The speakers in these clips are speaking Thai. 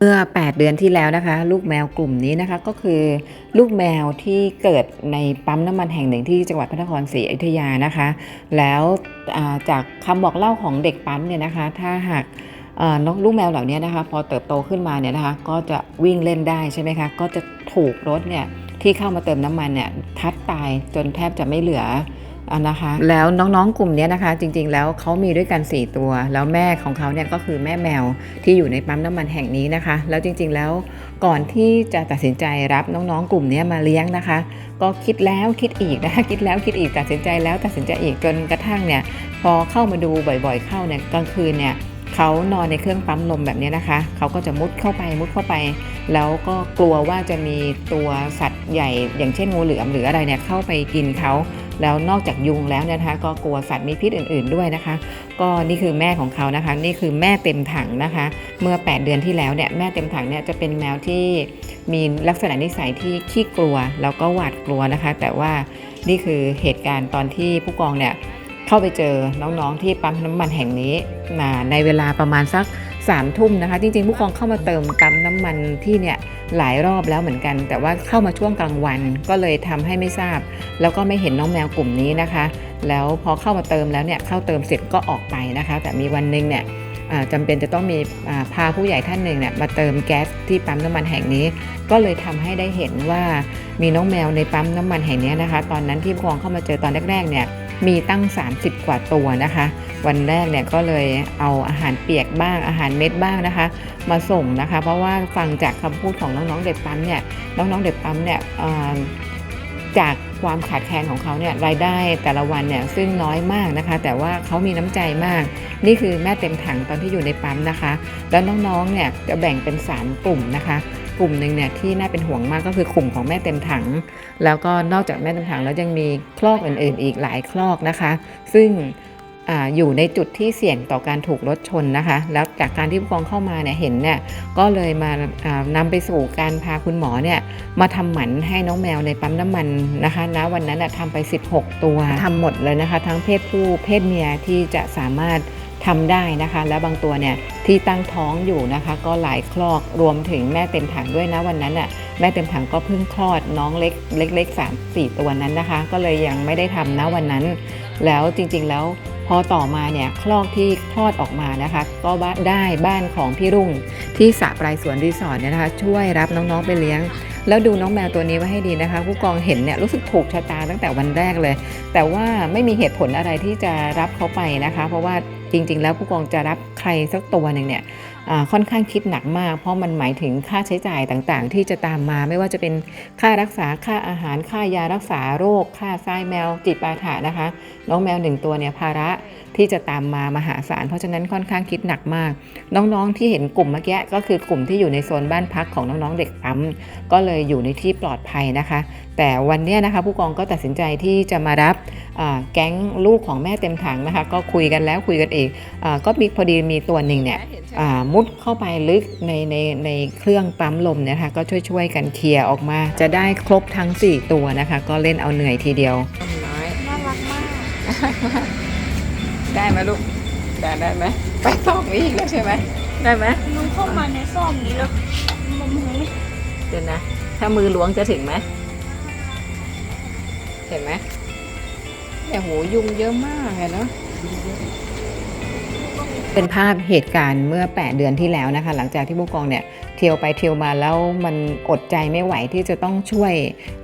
เมื่อ 8 เดือนที่แล้วนะคะ ลูกแมวกลุ่มนี้นะคะก็คือลูกแมวที่เกิดในปั๊มน้ำมันแห่งหนึ่งที่จังหวัดพระนครศรีอยุธยานะคะ แล้วาจากคำบอกเล่าของเด็กปั๊มเนี่ยนะคะ ถ้าหากเอ่อนกลูกแมวเหล่านี้นะคะ พอเติบโตขึ้นมาเนี่ยนะคะ ก็จะวิ่งเล่นได้ใช่ไหมคะก็จะถูกรถเนี่ยที่เข้ามาเติมน้ำมันเนี่ยทัดตายจนแทบจะไม่เหลือ นะคะแล้วน้องๆกลุ่มนี้นะคะ จริงๆ แล้วเขามีด้วยกัน 4 ตัว แล้วแม่ของเขาเนี่ยก็คือแม่แมวที่อยู่ในปั๊มน้ำมันแห่งนี้นะคะ แล้วจริงๆแล้วก่อนที่จะตัดสินใจรับน้องๆกลุ่มนี้มาเลี้ยงนะคะ ก็คิดแล้วคิดอีกนะคะคิดแล้วคิดอีกตัดสินใจแล้วตัดสินใจอีกจนกระทั่งเนี่ยพอเข้ามาดูบ่อยๆ เข้าเนี่ยกลางคืนเนี่ยเขานอนในเครื่องปั๊มลมแบบนี้นะคะ เขาก็จะมุดเข้าไปมุดเข้าไป แล้วก็กลัวว่าจะมีตัวสัตว์ใหญ่ อย่างเช่นงูเหลือมหรืออะไรเนี่ยเข้าไปกินเขา แล้วนอกจากยุงแล้วเนี่ยนะคะ ก็กลัวสัตว์มีพิษอื่น ๆด้วยนะคะ ก็นี่คือแม่ของเขานะคะ นี่คือแม่เต็มถังนะคะ เมื่อ 8 เดือนที่แล้วเนี่ยแม่เต็มถังเนี่ยจะเป็นแมวที่มีลักษณะนิสัยที่ขี้กลัวแล้วก็หวาดกลัวนะคะ แต่ว่านี่คือเหตุการณ์ตอนที่ผู้กองเนี่ยเข้าไปเจอน้องๆที่ปั๊มน้ำมันแห่งนี้ในเวลาประมาณสัก สามทุ่มนะคะ จริงๆ ผู้กองเข้ามาเติมปั๊มน้ำมันที่เนี่ยหลายรอบแล้วเหมือนกัน แต่ว่าเข้ามาช่วงกลางวันก็เลยทำให้ไม่ทราบ แล้วก็ไม่เห็นน้องแมวกลุ่มนี้นะคะ แล้วพอเข้ามาเติมแล้วเนี่ยเข้าเติมเสร็จก็ออกไปนะคะ แต่มีวันหนึ่งเนี่ยจำเป็นจะต้องมีพาผู้ใหญ่ท่านหนึ่งเนี่ยมาเติมแก๊สที่ปั๊มน้ำมันแห่งนี้ ก็เลยทำให้ได้เห็นว่ามีน้องแมวในปั๊มน้ำมันแห่งนี้นะคะ ตอนนั้นที่ผู้กองเข้ามาเจอตอนแรกๆเนี่ย มีตั้ง 30 กว่าตัวนะคะ วันแรกเนี่ยก็เลยเอาอาหารเปียกบ้างอาหารเม็ดบ้างนะคะ มาส่งนะคะ เพราะว่าฟังจากคำพูดของน้องๆเด็กปั๊มเนี่ยน้องๆเด็กปั๊มเนี่ยจากความขาดแคลนของเขาเนี่ยรายได้แต่ละวันเนี่ยซึ่งน้อยมากนะคะ แต่ว่าเขามีน้ำใจมาก นี่คือแม่เต็มถังตอนที่อยู่ในปั๊มนะคะ แล้วน้องๆเนี่ยจะแบ่งเป็น 3 กลุ่มนะคะ กลุ่มหนึ่งเนี่ยที่น่าเป็นห่วงมากก็คือกลุ่มของแม่เต็มถัง แล้วก็นอกจากแม่เต็มถังแล้วยังมีคลอกอื่น ๆ อีกหลายคลอกนะคะ ซึ่งออยู่ในจุดที่เสี่ยงต่อการถูกรถชนนะคะ แล้วจากการที่ผู้กองเข้ามาเนี่ยเห็นเนี่ยก็เลยมาอ่านำไปสู่การพาคุณหมอเนี่ยมาทำหมันให้น้องแมวในปั๊มน้ำมันนะคะณวันนั้นน่ะทำไป 16 ตัวทำหมดเลยนะคะ ทั้งเพศผู้เพศเมียที่จะสามารถ ทำได้นะคะ แล้วบางตัวเนี่ยที่ตั้งท้องอยู่นะคะ ก็หลายคลอกรวมถึงแม่เต็มถังด้วยนะวันนั้นน่ะแม่เต็มถังก็เพิ่งคลอดน้องเล็กเล็กๆ3 4ตัวนั้นนะคะ ก็เลยยังไม่ได้ทำนะวันนั้น แล้วจริงๆแล้วพอต่อมาเนี่ยคลอกที่คลอดออกมานะคะ ก็บ้านได้บ้านของพี่รุ่งที่สระปลายสวนรีสอร์ทเนี่ยนะคะ ช่วยรับน้องๆไปเลี้ยง แล้วดูน้องแมวตัวนี้ไว้ให้ดีนะคะ ผู้กองเห็นเนี่ยรู้สึกถูกชะตาตั้งแต่วันแรกเลย แต่ว่าไม่มีเหตุผลอะไรที่จะรับเขาไปนะคะ เพราะว่า จริง ๆ แล้วผู้กองจะรับใครสักตัวหนึ่งเนี่ยค่อนข้างคิดหนักมาก เพราะมันหมายถึงค่าใช้จ่ายต่างๆ ที่จะตามมาไม่ว่าจะเป็นค่ารักษาค่าอาหารค่ายารักษาโรค ค่าทรายแมวจิตปาถะนะคะ น้องแมวหนึ่งตัวเนี่ยภาระที่จะตามมามหาศาลเพราะฉะนั้นค่อนข้างคิดหนักมาก น้องๆที่เห็นกลุ่มเมื่อกี้ก็คือกลุ่มที่อยู่ในโซนบ้านพักของน้องๆเด็กปั๊มก็เลยอยู่ในที่ปลอดภัยนะคะ แต่วันเนี้ยนะคะผู้กองก็ตัดสินใจที่จะมารับอ่าแก๊งลูกของแม่เต็มถังนะคะ ก็คุยกันแล้วคุยกันอีกอาก็มีพอดีมีตัวหนึ่งเนี่ยอ่ามุดเข้าไปลึกในในในเครื่องปั๊มลมเนี่ยนะคะก็ช่วยๆกันเคลียร์ออกมา จะได้ครบทั้ง 4 ตัวนะคะ ก็เล่นเอาเหนื่อยทีเดียวน้อยน่ารักมากได้ไหมลูกได้ได้ไหมไปตอกนี้อีกแล้วใช่ไหมได้ไหมมันเข้ามาในซ่อมนี้แล้วมันไม่เดี๋ยวนะ ถ้ามือล้วงจะถึงไหม เห็นไหมแต่โหยุงเยอะมากเลยเนาะเป็นภาพเหตุการณ์เมื่อ 8 เดือนที่แล้วนะคะ หลังจากที่ผู้กองเนี่ยเที่ยวไปเที่ยวมาแล้วมันอดใจไม่ไหวที่จะต้องช่วย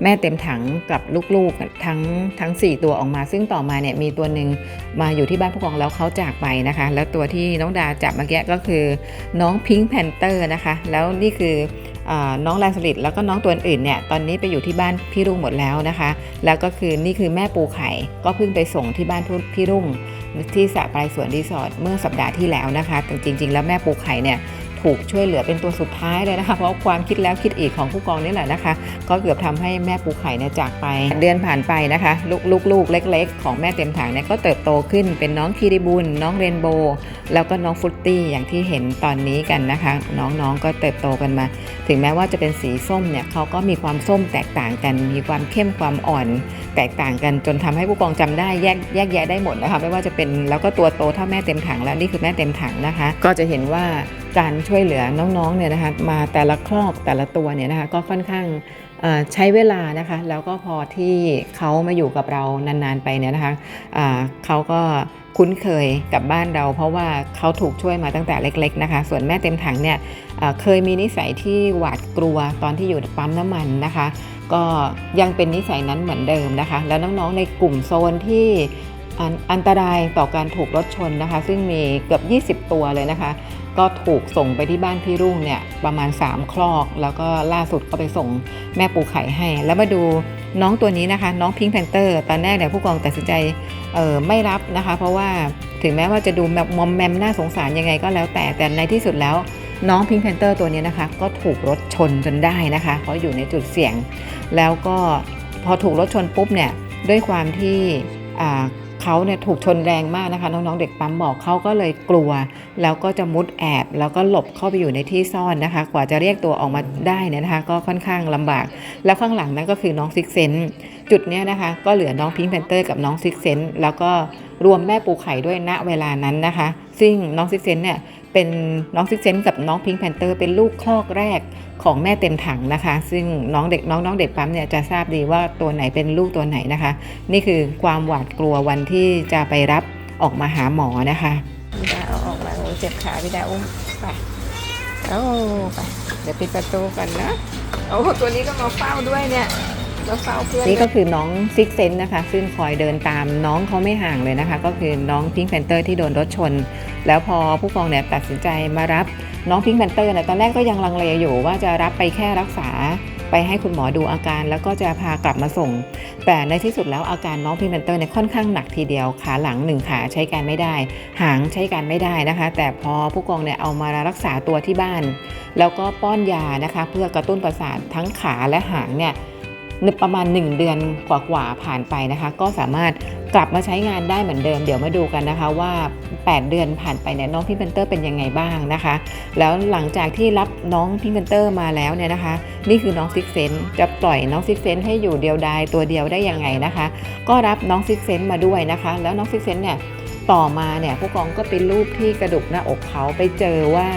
แม่เต็มถังกับลูกๆทั้งทั้ง 4 ตัวออกมา ซึ่งต่อมาเนี่ยมีตัวหนึ่งมาอยู่ที่บ้านผู้กองแล้วเขาจากไปนะคะ แล้วตัวที่น้องดาจับเมื่อกี้ก็คือน้องพิงค์แพนเตอร์นะคะ แล้วนี่คือ น้องแลนสลิดแล้วก็น้องตัวอื่นเนี่ยตอนนี้ไปอยู่ที่บ้านพี่รุ่งหมดแล้วนะคะ แล้วก็คือนี่คือแม่ปูไข่ก็เพิ่งไปส่งที่บ้านพี่รุ่งที่สระปลายสวนรีสอร์ทเมื่อสัปดาห์ที่แล้วนะคะแต่จริง ๆ แล้วแม่ปูไข่เนี่ย ถูกช่วยเหลือเป็นตัวสุดท้ายเลยนะคะ เพราะความคิดแล้วคิดอีกของผู้กองนี่แหละนะคะ ก็เกือบทำให้แม่ปูไข่เนี่ยจากไป เดือนผ่านไปนะคะลูกลูกๆเล็ก ๆ ของแม่เต็มถังเนี่ยก็เติบโตขึ้นเป็นน้องคีริบุญน้องเรนโบว์แล้วก็น้องฟุตตี้อย่างที่เห็นตอนนี้กันนะคะ น้องๆก็เติบโตกันมา ถึงแม้ว่าจะเป็นสีส้มเนี่ยเขาก็มีความส้มแตกต่างกัน มีความเข้มความอ่อน แตกต่างกันจนทำให้ผู้กองจำได้แยกแยกแยะได้หมดนะคะไม่ว่าจะเป็นแล้วก็ตัวโตเท่าแม่เต็มถังแล้วนี่คือแม่เต็มถังนะคะ ก็จะเห็นว่า การช่วยเหลือน้องๆเนี่ยนะคะมาแต่ละครอกแต่ละตัวเนี่ยนะคะก็ค่อนข้างใช้เวลานะคะแล้วก็พอที่เขามาอยู่กับเรานานๆไปเนี่ยนะคะเขาก็คุ้นเคยกับบ้านเรา เพราะว่าเขาถูกช่วยมาตั้งแต่เล็ก ๆนะคะ ส่วนแม่เต็มถังเนี่ยเคยมีนิสัยที่หวาดกลัวตอนที่อยู่ปั๊มน้ำมันนะคะ ก็ยังเป็นนิสัยนั้นเหมือนเดิมนะคะ แล้วน้องๆในกลุ่มโซนที่ อันอันตรายต่อการถูกรถชนนะคะ ซึ่งมีเกือบ 20 ตัวเลยนะคะ ก็ถูกส่งไปที่บ้านพี่รุ่งเนี่ยประมาณ 3 คลอก แล้วก็ล่าสุดก็ไปส่งแม่ปูไข่ให้ แล้วมาดูน้องตัวนี้นะคะ น้องพิงค์แพนเตอร์ตอนแรกเนี่ยผู้กองตัดสินใจเออไม่รับนะคะ เพราะว่าถึงแม้ว่าจะดูแบบมอมแมมน่าสงสารยังไงก็แล้วแต่แต่ในที่สุดแล้วน้องพิงค์แพนเตอร์ตัวนี้นะคะ ก็ถูกรถชนจนได้นะคะเพราะอยู่ในจุดเสี่ยง แล้วก็พอถูกรถชนปุ๊บเนี่ยด้วยความที่อ่า เขาเนี่ยถูกชนแรงมากนะคะ น้องๆเด็กปั๊มบอกเขาก็เลยกลัว แล้วก็จะมุดแอบ แล้วก็หลบเข้าไปอยู่ในที่ซ่อนนะคะ กว่าจะเรียกตัวออกมาได้เนี่ยนะคะ ก็ค่อนข้างลำบาก แล้วข้างหลังนั้นก็คือน้องซิกเซน จุดเนี้ยนะคะ ก็เหลือน้องพิงค์แพนเตอร์กับน้องซิกเซนแล้วก็รวมแม่ปูไข่ด้วยณเวลานั้นนะคะ ซึ่งน้องซิกเซนเนี่ยเป็นน้องซิกเซนกับน้องพิงค์แพนเตอร์เป็นลูกคลอกแรกของแม่เต็มถังนะคะ ซึ่งน้องเด็กน้องน้องเด็กปั๊มเนี่ยจะทราบดีว่าตัวไหนเป็นลูกตัวไหนนะคะ นี่คือความหวาดกลัววันที่จะไปรับออกมาหาหมอนะคะพี่ดาเอาออกมาโอ้เจ็บขาพี่ดาอุ้มไปเอาไปเดี๋ยวปิดประตูกันนะโอ้ตัวนี้ก็มาเฝ้าด้วยเนี่ย มาเฝ้าเพื่อนนี่ก็คือน้องซิกเซนนะคะ ซึ่งคอยเดินตามน้องเขาไม่ห่างเลยนะคะ ก็คือน้องพิงค์แพนเตอร์ที่โดนรถชน แล้วพอผู้กองเนี่ยตัดสินใจมารับน้องพิงค์แพนเตอร์เนี่ยตอนแรกก็ยังลังเลอยู่ว่าจะรับไปแค่รักษาไปให้คุณหมอดูอาการแล้วก็จะพากลับมาส่ง แต่ในที่สุดแล้วอาการน้องพิงค์แพนเตอร์เนี่ยค่อนข้างหนักทีเดียวขาหลังหนึ่งขาใช้การไม่ได้ หางใช้การไม่ได้นะคะ แต่พอผู้กองเนี่ยเอามารักษาตัวที่บ้าน แล้วก็ป้อนยานะคะ เพื่อกระตุ้นประสาททั้งขาและหางเนี่ย ประมาณ 1 เดือนกว่าๆผ่านไปนะคะ ก็สามารถกลับมาใช้งานได้เหมือนเดิม เดี๋ยวมาดูกันนะคะว่า 8 เดือนผ่านไปเนี่ยน้องพิงค์แพนเตอร์เป็นยังไงบ้างนะคะ แล้วหลังจากที่รับน้องพิงค์แพนเตอร์มาแล้วเนี่ยนะคะ นี่คือน้องซิกเซนจะปล่อยน้องซิกเซนให้อยู่เดียวดายตัวเดียวได้ยังไงนะคะ ก็รับน้องซิกเซนมาด้วยนะคะ แล้วน้องซิกเซนเนี่ยต่อมาเนี่ยผู้กองก็ไปรูปที่กระดูกหน้าอกเขาไปเจอว่า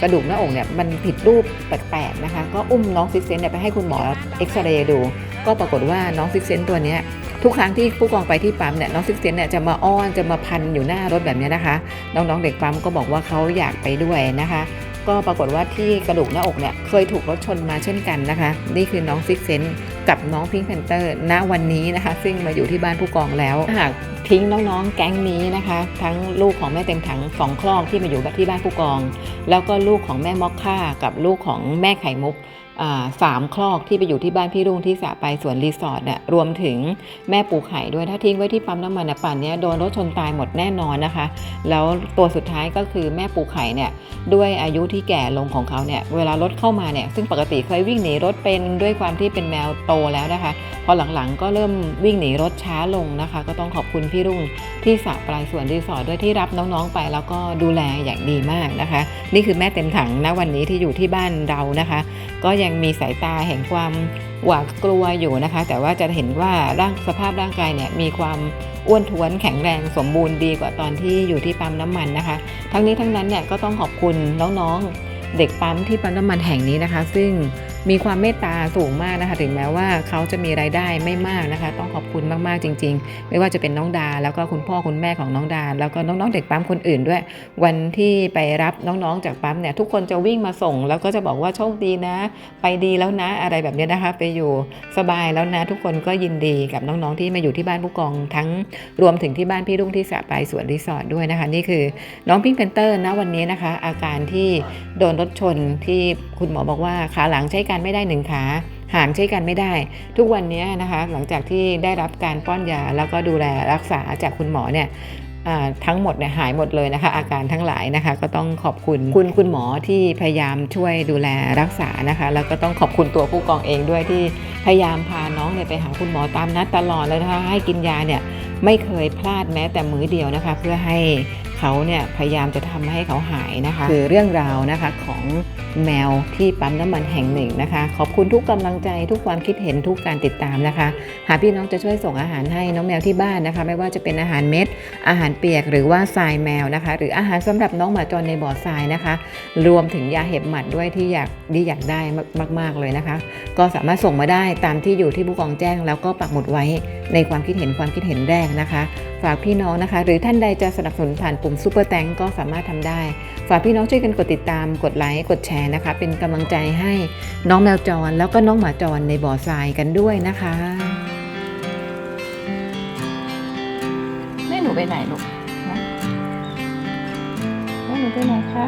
กระดูกหน้าอกเนี่ยมันผิดรูปแปลกๆนะคะ ก็อุ้มน้องซิกเซนเนี่ยไปให้คุณหมอเอ็กซเรย์ดู ก็ปรากฏว่าน้องซิกเซนตัวเนี้ยทุกครั้งที่ผู้กองไปที่ปั๊มเนี่ยน้องซิกเซนเนี่ยจะมาอ้อนจะมาพันอยู่หน้ารถแบบนี้นะคะ น้องๆเด็กปั๊มก็บอกว่าเขาอยากไปด้วยนะคะ ก็ปรากฏว่าที่กระดูกหน้าอกเนี่ยเคยถูกรถชนมาเช่นกันนะคะ นี่คือน้องซิกเซนกับน้องพิงค์แพนเตอร์ณวันนี้นะคะ ซึ่งมาอยู่ที่บ้านผู้กองแล้วหาก ทิ้งน้องๆ แก๊งนี้นะคะ ทั้งลูกของแม่เต็มถังสองคลอกที่มาอยู่ที่บ้านผู้กอง แล้วก็ลูกของแม่มอกค่ากับลูกของแม่ไข่มุก สามคลอกที่ไปอยู่ที่บ้านพี่รุ่งที่สะไปสวนรีสอร์ทเนี่ยรวมถึงแม่ปูไข่ด้วยถ้าทิ้งไว้ที่ปั๊มน้ำมันป่านนี้โดนรถชนตายหมดแน่นอนนะคะ แล้วตัวสุดท้ายก็คือแม่ปูไข่เนี่ยด้วยอายุที่แก่ลงของเขาเนี่ยเวลารถเข้ามาเนี่ยซึ่งปกติเคยวิ่งหนีรถเป็นด้วยความที่เป็นแมวโตแล้วนะคะพอหลังๆก็เริ่มวิ่งหนีรถช้าลงนะคะ ก็ต้องขอบคุณพี่รุ่งที่สะปลายสวนรีสอร์ทด้วยที่รับน้องๆไป แล้วก็ดูแลอย่างดีมากนะคะ นี่คือแม่เต็มถังณวันนี้ที่อยู่ที่บ้านเรานะคะ ก็ยังมีสายตาแห่งความหวาดกลัวอยู่นะคะ แต่ว่าจะเห็นว่าร่างสภาพร่างกายเนี่ยมีความอ้วนท้วนแข็งแรงสมบูรณ์ดีกว่าตอนที่อยู่ที่ปั๊มน้ำมันนะคะ ทั้งนี้ทั้งนั้นเนี่ยก็ต้องขอบคุณน้องๆเด็กปั๊มที่ปั๊มน้ำมันแห่งนี้นะคะ ซึ่ง มีความเมตตาสูงมากนะคะ ถึงแม้ว่าเขาจะมีรายได้ไม่มากนะคะ ต้องขอบคุณมากๆจริง ๆ ไม่ว่าจะเป็นน้องดา แล้วก็คุณพ่อคุณแม่ของน้องดา แล้วก็น้องๆเด็กปั๊มคนอื่นด้วย วันที่ไปรับน้องๆจากปั๊มเนี่ยทุกคนจะวิ่งมาส่ง แล้วก็จะบอกว่าโชคดีนะ ไปดีแล้วนะอะไรแบบนี้นะคะ ไปอยู่สบายแล้วนะทุกคนก็ยินดีกับน้องๆที่มาอยู่ที่บ้านผู้กองทั้งรวมถึงที่บ้านพี่รุ่งที่สระไปสวนรีสอร์ทด้วยนะคะ นี่คือน้องพิงค์เพนเตอร์นะวันนี้นะคะ อาการที่ โดนรถชนที่คุณหมอบอกว่าขาหลังใช้การไม่ได้หนึ่งขาหางใช้กันไม่ได้ ทุกวันนี้นะคะหลังจากที่ได้รับการป้อนยาแล้วก็ดูแลรักษาจากคุณหมอเนี่ยทั้งหมดเนี่ยหายหมดเลยนะคะ อาการทั้งหลายนะคะ ก็ต้องขอบคุณคุณคุณหมอที่พยายามช่วยดูแลรักษานะคะ แล้วก็ต้องขอบคุณตัวผู้กองเองด้วยที่พยายามพาน้องเนี่ยไปหาคุณหมอตามนัดตลอดเลยนะคะให้กินยาเนี่ยไม่เคยพลาดแม้แต่มื้อเดียวนะคะ เพื่อให้ เขาเนี่ยพยายามจะทำให้เขาหายนะคะ คือเรื่องราวนะคะของแมวที่ปั๊มน้ำมันแห่งหนึ่งนะคะ ขอบคุณทุกกำลังใจทุกความคิดเห็นทุกการติดตามนะคะ หากพี่น้องจะช่วยส่งอาหารให้น้องแมวที่บ้านนะคะ ไม่ว่าจะเป็นอาหารเม็ด อาหารเปียกหรือว่าทรายแมวนะคะ หรืออาหารสำหรับน้องหมาจรในบ่อทรายนะคะ รวมถึงยาเห็บหมัดด้วยที่อยากที่อยากได้มาก ๆ เลยนะคะ ก็สามารถส่งมาได้ตามที่อยู่ที่ผู้กองแจ้ง แล้วก็ปักหมุดไว้ในความคิดเห็นความคิดเห็นแรกนะคะฝากพี่น้องนะคะ หรือท่านใดจะสนับสนุนผ่านปุ่มซูเปอร์แตงก็สามารถทำได้ ฝากพี่น้องช่วยกันกดติดตาม กดไลค์ กดแชร์นะคะ เป็นกำลังใจให้น้องแมวจร แล้วก็น้องหมาจรในบ่อทรายกันด้วยนะคะแม่หนูไปไหนลูกแม่หนูไปไหนคะ